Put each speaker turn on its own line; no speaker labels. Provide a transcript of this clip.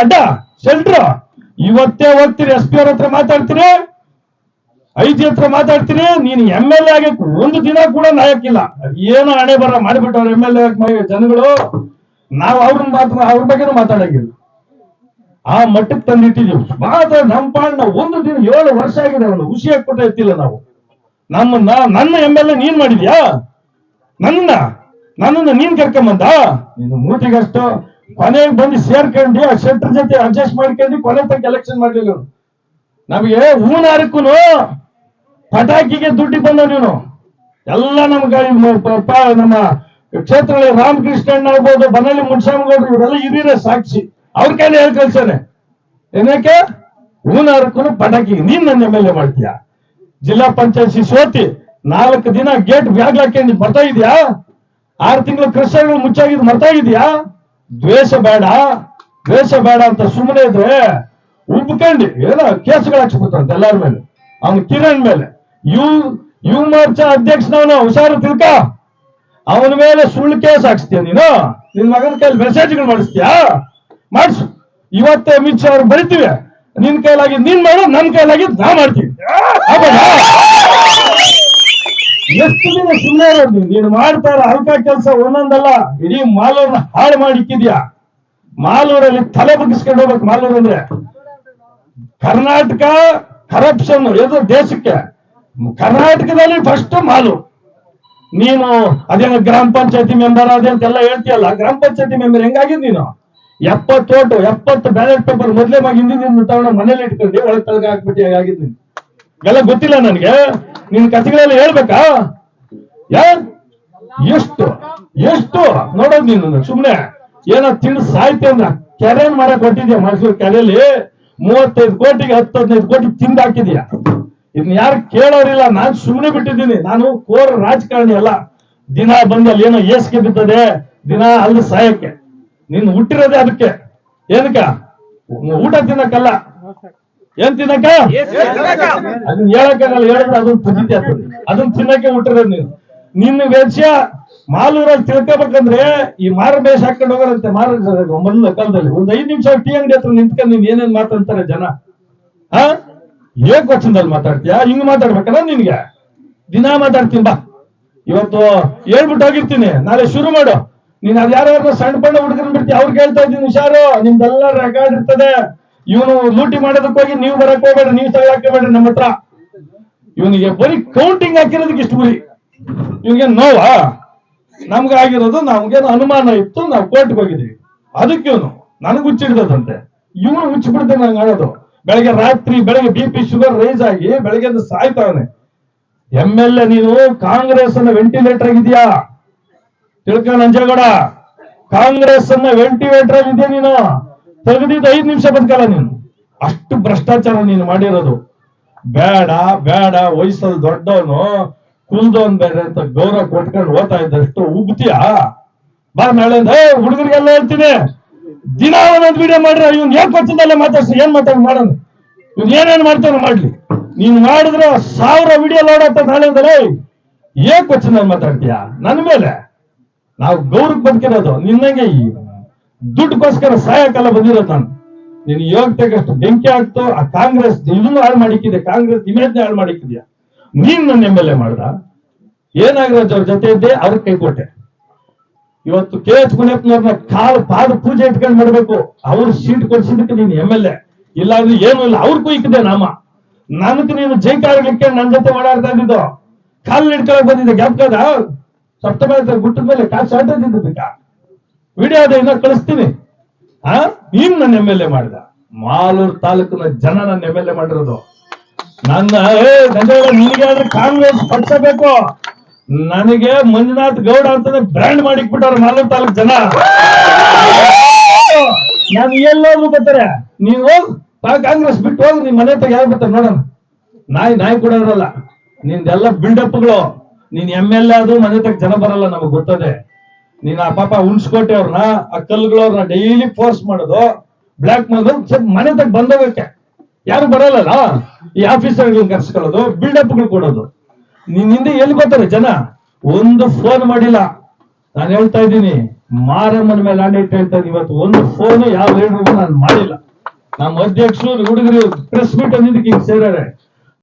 ಅಡ್ಡ, ಸೆಂಟ್ರ, ಇವತ್ತೇ ಹೋಗ್ತೀರಿ, ಎಸ್ ಪಿ ಅವ್ರ ಹತ್ರ ಮಾತಾಡ್ತೀರಿ, ಐ ಜಿ ಹತ್ರ ಮಾತಾಡ್ತೀನಿ ನೀನು ಎಂ ಎಲ್ ಎ ಆಗಕ್ಕೆ ಒಂದು ದಿನ ಕೂಡ ನಾಯಕಿಲ್ಲ. ಏನೋ ಹಣೆ ಬರ ಮಾಡಿಬಿಟ್ಟವ್ರು ಎಂ ಎಲ್ ಎ ಜನಗಳು, ನಾವು ಅವ್ರನ್ನ ಮಾತ್ರ, ಅವ್ರ ಬಗ್ಗೆನೂ ಮಾತಾಡಂಗಿಲ್ಲ. ಆ ಮಟ್ಟಕ್ಕೆ ತಂದಿಟ್ಟಿದ್ದೀವಿ. ಮಾತ್ರ ನಮ್ಮ ಪಾಣ್ಣ ಒಂದು ದಿನ ಏಳು ವರ್ಷ ಆಗಿದೆ, ಅವನು ಖುಷಿ ಕೊಟ್ಟ ಎತ್ತಿಲ್ಲ ನಾವು. ನಮ್ಮನ್ನ ನನ್ನ ಎಂ ಎಲ್ ಎ ನೀನ್ ಮಾಡಿದ್ಯಾ? ನನ್ನ, ನನ್ನನ್ನ ನೀನ್ ಕರ್ಕೊಂಬಂದ? ನೀನು ಮೂಟಿಗಷ್ಟು ಕೊನೆಗೆ ಬಂದು ಸೇರ್ಕೊಂಡು ಆ ಶೆಟ್ರ್ ಜೊತೆ ಅಡ್ಜಸ್ಟ್ ಮಾಡ್ಕೊಂಡು ಕೊನೆ ತನಕ ಎಲೆಕ್ಷನ್ ಮಾಡ್ಲಿಲ್ಲ ನಮಗೆ ಹೂನಾರಕ್ಕೂ ಪಟಾಕಿಗೆ ದುಡ್ಡು ಬಂದ ನೀನು ಎಲ್ಲ ನಮ್ಗೆ ನಮ್ಮ ಕ್ಷೇತ್ರ ಪ- ನಮ್ಮ ಕ್ಷೇತ್ರದಲ್ಲಿ ರಾಮಕೃಷ್ಣಣ್ಣ ಆಗ್ಬೋದು ಬನ್ನಳ್ಳಿ ಮುನ್ಸಾಮಗೌಡರು ಇವರೆಲ್ಲ ಇದೀರ ಸಾಕ್ಷಿ. ಅವ್ರ ಕೈಲಿ ಹೇಳಿ ಕಳ್ಸಾನೆ. ಏನಕ್ಕೆ? ಹೂನಾರಕ್ಕೂ ಪಟಾಕಿ. ನೀನ್ ನನ್ನ ಎಂ ಎಲ್ ಎ ಮಾಡ್ತೀಯ? ಜಿಲ್ಲಾ ಪಂಚಾಯತ್ ಸೋತಿ, ನಾಲ್ಕು ದಿನ ಗೇಟ್ ಬ್ಯಾಗ್ ಹಾಕೊಂಡು ಬರ್ತಾ ಇದೆಯಾ? ಆರು ತಿಂಗಳು ಕೃಷ್ಣಗಳು ಮುಚ್ಚಾಗಿದ್ದು ಮರ್ತಾ ಇದೀಯಾ? ದ್ವೇಷ ಬೇಡ ದ್ವೇಷ ಬೇಡ ಅಂತ ಸುಮ್ಮನೆ ಇದ್ರೆ ಉಬ್ಕಂಡು, ಏನೋ ಕೇಸುಗಳು ಹಾಕ್ಸ್ಬಿಡ್ತಾರಂತೆ ಎಲ್ಲಾರ ಮೇಲೆ. ಅವನು ಕಿರಣ್ ಮೇಲೆ. ಯು ಯು ಮೋರ್ಚಾ ಅಧ್ಯಕ್ಷನವನು, ಹುಷಾರು ತಿಳ್ಕ. ಅವನ ಮೇಲೆ ಸುಳ್ಳು ಕೇಸ್ ಹಾಕ್ಸ್ತೀಯ ನೀನು? ನಿನ್ ಮಗನ ಕೈಲಿ ಮೆಸೇಜ್ಗಳು ಮಾಡಿಸ್ತೀಯಾ? ಮಾಡಿಸು. ಇವತ್ತೇ ಅಮಿತ್ ಶಾ ಅವ್ರು ಬರಿತೀವಿ. ನಿನ್ ಕೈಲಾಗಿ ನೀನ್ ಮಾಡು, ನನ್ ಕೈಲಾಗಿ ನಾ ಮಾಡ್ತೀವಿ? ಎಷ್ಟು ದಿನ ಸುಮ್ಮನೆ ಇರೋದು ನೀನು? ಇರೋ ಹಲ್ಕ ಕೆಲಸ ಒಂದೊಂದಲ್ಲ, ಇಡೀ ಮಾಲೂರ್ನ ಹಾಳು ಮಾಡಿಕ್ಕಿದ್ಯಾ ಮಾಲೂರಲ್ಲಿ ತಲೆ ಬಗ್ಗಿಸ್ಕೊಂಡು ಹೋಗ್ಬೇಕು ಮಾಲೂರ್ ಅಂದ್ರೆ ಕರ್ನಾಟಕ ಕರಪ್ಷನ್ ಇದು ದೇಶಕ್ಕೆ. ಕರ್ನಾಟಕದಲ್ಲಿ ಫಸ್ಟ್ ಮಾಲು. ನೀನು ಅದೇನೋ ಗ್ರಾಮ ಪಂಚಾಯತಿ ಮೆಂಬರ್ ಅದೇ ಅಂತೆಲ್ಲ ಹೇಳ್ತೀಯಲ್ಲ, ಗ್ರಾಮ ಪಂಚಾಯತಿ ಮೆಂಬರ್ ಹೆಂಗಾಗಿದ್ ನೀನು? ಎಪ್ಪತ್ತು ಓಟು, ಎಪ್ಪತ್ತು ಬ್ಯಾಲೆಟ್ ಪೇಪರ್ ಮೊದಲೇ ಮಗ ಹಿಂದಿನ ತಗೊಂಡು ಮನೇಲಿ ಇಟ್ಕೊಂಡು ಒಳಗೆ ತಳಗ ಹಾಕ್ಬಿಟ್ಟು ಹೇಗಾಗಿದ್ ಎಲ್ಲ ಗೊತ್ತಿಲ್ಲ ನನಗೆ? ನಿನ್ ಕಥೆಗಳೆಲ್ಲ ಹೇಳ್ಬೇಕಾ? ಎಷ್ಟು ಎಷ್ಟು ನೋಡೋದ್ ನೀನು ಸುಮ್ನೆ. ಏನೋ ತಿಂದು ಸಾಯ್ತೆ ಅಂದ್ರ ಕೆರೆ ಮಾಡಕ್ ಕೊಟ್ಟಿದ್ಯಾ ಮೈಸೂರು ಕೆರೆಯಲ್ಲಿ ಮೂವತ್ತೈದು ಕೋಟಿಗೆ ಹತ್ತು ಹದಿನೈದು ಕೋಟಿ ತಿಂದ ಹಾಕಿದ್ಯಾ? ಇದನ್ನ ಯಾರು ಕೇಳೋರಿಲ್ಲ, ನಾನ್ ಸುಮ್ನೆ ಬಿಟ್ಟಿದ್ದೀನಿ. ನಾನು ಕೋರ್ ರಾಜಕಾರಣಿ ಅಲ್ಲ. ದಿನ ಬಂದು ಅಲ್ಲಿ ಏನೋ ಏಸ್ಗೆ ಬಿದ್ದದೆ, ದಿನ ಅಲ್ಲಿ ಸಾಯಕ್ಕೆ. ನೀನು ಹುಟ್ಟಿರೋದೇ ಅದಕ್ಕೆ. ಏನಕ್ಕ? ಊಟ ತಿನ್ನಕ್ಕಲ್ಲ? ಏನ್ ತಿನ್ನಕ್ಕ? ಅದನ್ನ ಹೇಳಕ್ಕಾಗಲ್ಲ ಹೇಳಿದ್ರೆ ಅದನ್ನ ಪದ್ಧತಿ ಆಗ್ತದೆ ಅದನ್ನ ತಿನ್ನಕ್ಕೆ ಹುಟ್ಟಿರೋದು ನೀನು. ನಿನ್ನ ವೇಷ ಮಾಲೂರಲ್ಲಿ ತಿಳ್ಕೊಬೇಕಂದ್ರೆ ಈ ಮಾರ ಬೇಷ ಹಾಕೊಂಡು ಹೋಗೋರಂತೆ ಮಾರ ಮೊದಲ ಕಾಲದಲ್ಲಿ ಒಂದ್ ಐದ್ ನಿಮಿಷ ಟೀ ಅಂಗಡಿ ಹತ್ರ ನಿಂತ್ಕೊಂಡು ನೀನ್ ಏನೇನ್ ಮಾತಾಡ್ತಾರೆ ಜನ? ಹಾ? ಏಕ್ ವಚನದಲ್ಲಿ ಮಾತಾಡ್ತೀಯ? ಹಿಂಗ್ ಮಾತಾಡ್ಬೇಕಲ್ಲ ನಿನ್ಗೆ? ದಿನ ಮಾತಾಡ್ತೀನಿ ಬಾ. ಇವತ್ತು ಹೇಳ್ಬಿಟ್ಟು ಹೋಗಿರ್ತೀನಿ. ನಾಳೆ ಶುರು ಮಾಡು. ನೀನ್ ಅದ್ ಯಾರ್ಯಾರ ಸಣ್ಣ ಪಣ್ಣ ಹುಡುಗರನ್ನ ಬಿಡ್ತಿ ಅವ್ರಿಗೆ ಹೇಳ್ತಾ ಇದ್ದೀನಿ ಹುಷಾರು. ನಿಮ್ದೆಲ್ಲ ರೆಕಾರ್ಡ್ ಇರ್ತದೆ. ಇವನು ಲೂಟಿ ಮಾಡೋದಕ್ಕೆ ಹೋಗಿ ನೀವು ಬರಕ್ ಹೋಗ್ಬೇಡ್ರಿ, ನೀವು ತಗೊಳಕ್ ನಮ್ಮ ಹತ್ರ. ಇವನಿಗೆ ಬರೀ ಕೌಂಟಿಂಗ್ ಹಾಕಿರೋದಕ್ಕೆ ಇಷ್ಟು ಗುರಿ. ಇವನಿಗೆ ನೋವಾ? ನಮ್ಗೆ ಆಗಿರೋದು, ನಮ್ಗೇನು ಅನುಮಾನ ಇತ್ತು, ನಾವು ಕೋರ್ಟ್ಗೆ ಹೋಗಿದ್ವಿ. ಅದಕ್ಕೆ ಇವನು, ನನಗೆ ಹುಚ್ಚಿಡ್ದದಂತೆ ಇವನು ಹುಚ್ಚಿಬಿಡ್ತಾನೆ ನಂಗೆ ಆಡೋದು ಬೆಳಗ್ಗೆ ರಾತ್ರಿ, ಬೆಳಗ್ಗೆ ಬಿ ಪಿ ಶುಗರ್ ರೈಸ್ ಆಗಿ ಬೆಳಗ್ಗೆ ಸಾಯ್ತಾವನೆ. ಎಂ ಎಲ್ ಎ ನೀನು ಕಾಂಗ್ರೆಸ್ ಅನ್ನ ವೆಂಟಿಲೇಟರ್ ಆಗಿದ್ಯಾ? ತಿಳ್ಕ ನಂಜೇಗೌಡ ಕಾಂಗ್ರೆಸ್ ಅನ್ನ ವೆಂಟಿಲೇಟರ್ ಆಗಿದ್ಯಾ ನೀನು? ತೆಗೆದಿದ್ದು ಐದ್ ನಿಮಿಷ ಬದುಕಲ್ಲ ನೀನು. ಅಷ್ಟು ಭ್ರಷ್ಟಾಚಾರ ನೀನು ಮಾಡಿರೋದು. ಬೇಡ ಬೇಡ, ವಯಸ್ಸಲ್ಲಿ ದೊಡ್ಡವನು, ಕುಲ್ದವನ್ ಬೇರೆ ಅಂತ ಗೌರವ ಕೊಟ್ಕೊಂಡು ಓದ್ತಾ ಇದ್ದಷ್ಟು ಉಗ್ತೀಯಾ? ಬಾ ನಾಳೆ ಹೇ ಹುಡುಗರಿಗೆಲ್ಲ ಹೇಳ್ತೀನಿ. ದಿನ ಒಂದೊಂದು ವಿಡಿಯೋ ಮಾಡ್ರೆ ಇವ್ನು ಏನ್ ಪಕ್ಷದಲ್ಲೇ ಮಾತಾಡ್ಸಿ, ಏನ್ ಮಾತಾಡ್ ಮಾಡೋನು ಇವ್ನು ಏನೇನ್ ಮಾಡ್ತಾನೆ ಮಾಡ್ಲಿ. ನೀನ್ ಮಾಡಿದ್ರೆ ಸಾವಿರ ವಿಡಿಯೋ ಲೋಡ್ ನಾಳೆ ಅಂದ್ರೆ ಏಕ್ ವಚನದಲ್ಲಿ ಮಾತಾಡ್ತೀಯ? ನನ್ ಮೇಲೆ. ನಾವು ಗೌರವ ಬದುಕಿರೋದು. ನಿನ್ನಂಗೆ ದುಡ್ಡುಗೋಸ್ಕರ ಸಾಯಕಲ್ಲ ಬಂದಿರೋದು ನಾನು. ನೀನು ಯೋಗ್ಯತೆಗಷ್ಟು ಬೆಂಕಿ ಆಗ್ತೋ ಆ ಕಾಂಗ್ರೆಸ್ ಇದನ್ನು ಹಾಳು ಮಾಡಿಕ್ಕಿದೆ ಕಾಂಗ್ರೆಸ್ ಇಮೇಜ್ನ ಹಾಳು ಮಾಡಿಕ್ಕಿದ್ಯಾ? ನೀನ್ ನನ್ನ ಎಂ ಎಲ್ ಎ ಮಾಡ್ದ. ಏನಾಗ್ರಾಜ್ ನಾಗರಾಜ್ ಅವ್ರ ಜೊತೆ ಇದ್ದೆ ಅವ್ರ ಕೈ ಕೊಟ್ಟೆ. ಇವತ್ತು ಕೆ ಎಚ್ ಗುಣಪ್ಪನವ್ರನ್ನ ಕಾಲು ಪಾದ ಪೂಜೆ ಇಟ್ಕೊಂಡು ಮಾಡ್ಬೇಕು. ಅವ್ರ ಸೀಟ್ ಕೊಡ್ಸಿದ್ದಕ್ಕೆ ನೀನು ಎಂ ಎಲ್ ಎ. ಇಲ್ಲ ಅಂದ್ರೆ ಏನು ಇಲ್ಲ. ಅವ್ರ ಕುಯ್ಕಿದೆ ನಾಮ ನನಗೆ ನೀನು ಜೈಕಾರಲಿಕ್ಕೆ ನನ್ನ ಜೊತೆ ಓಡಾಡ್ತಾ ಇದ್ದಿದ್ದು ಕಾಲು ಹಿಡ್ಕೊಳಕ್ ಬಂದಿದ್ದೆ. ಜ್ಞಾಪಕದ ಸಪ್ತಮ ಗುಟ್ಟದ ಮೇಲೆ ಕಾಲು ಶಾರ್ಟೇಜ್ ಇದ್ದಕ್ಕ ವಿಡಿಯೋ ಅದ ಇನ್ನ ಕಳಿಸ್ತೀನಿ. ಆ? ನೀನ್ ನನ್ನ ಎಂ ಎಲ್ ಎ ಮಾಡಿದ. ಮಾಲೂರು ತಾಲೂಕಿನ ಜನ ನನ್ನ ಎಂ ಎಲ್ ಎ ಮಾಡಿರೋದು. ನನ್ನ, ಏ ನಂಜೇಗೌಡ ನಿನಗೆ ಆದ್ರೆ ಕಾಂಗ್ರೆಸ್ ಪಕ್ಷ ಬೇಕು ನನಗೆ ಮಂಜುನಾಥ್ ಗೌಡ ಅಂತ ಬ್ರ್ಯಾಂಡ್ ಮಾಡಿಕ್ಬಿಟ್ಟವ್ರ ಮಾಲೂರು ತಾಲೂಕ್ ಜನ. ನಾನು ಎಲ್ಲೋದ್ರು ಬರ್ತಾರೆ ನೀನ್ ಹೋಗ್ ಕಾಂಗ್ರೆಸ್ ಬಿಟ್ಟು ಹೋಗಿ ನಿಮ್ ಮನೆ ಹತ್ರ ಯಾರು ಬರ್ತಾರೆ ನೋಡೋಣ. ನಾಯಿ ನಾಯಿ ಕೂಡ ಇರಲ್ಲ. ನಿಂದೆಲ್ಲ ಬಿಲ್ಡಪ್ಗಳು ನೀನ್ ಎಂ ಎಲ್ ಎ ಅದು ಮನೆ ತಗ ಜನ ಬರಲ್ಲ, ನಮಗ್ ಗೊತ್ತದೆ. ನೀನ್ ಆ ಪಾಪ ಉಣ್ಸ್ಕೋಟೆ ಅವ್ರನ್ನ, ಆ ಕಲ್ಗಳವ್ರನ್ನ ಡೈಲಿ ಫೋರ್ಸ್ ಮಾಡೋದು ಬ್ಲಾಕ್ ಮಾಡೋದು, ಸ್ವಲ್ಪ ಮನೆ ತಗ ಬಂದೋಗಕ್ಕೆ. ಯಾರು ಬರಲ್ಲ ಈ ಆಫೀಸರ್ಗಳನ್ನ ಕರ್ಸ್ಕೊಳ್ಳೋದು ಬಿಲ್ಡಪ್ಗಳು ಕೊಡೋದು. ನೀನ್ ಹಿಂದೆ ಎಲ್ಲಿ ಬರ್ತಾರೆ ಜನ? ಒಂದು ಫೋನ್ ಮಾಡಿಲ್ಲ. ನಾನು ಹೇಳ್ತಾ ಇದ್ದೀನಿ, ಮಾರಮ್ಮನ ಮೇಲೆ ಆಡಳಿತ ಹೇಳ್ತಾರೆ ಇವತ್ತು ಒಂದು ಫೋನ್ ಯಾವ ಹೇಳಿದ್ರು ನಾನು ಮಾಡಿಲ್ಲ. ನಮ್ಮ ಅಧ್ಯಕ್ಷರು, ಹುಡುಗರು ಪ್ರೆಸ್ ಮೀಟ್ ಅಂದಿದ್ದಕ್ಕೆ ಈಗ ಸೇರಾರೆ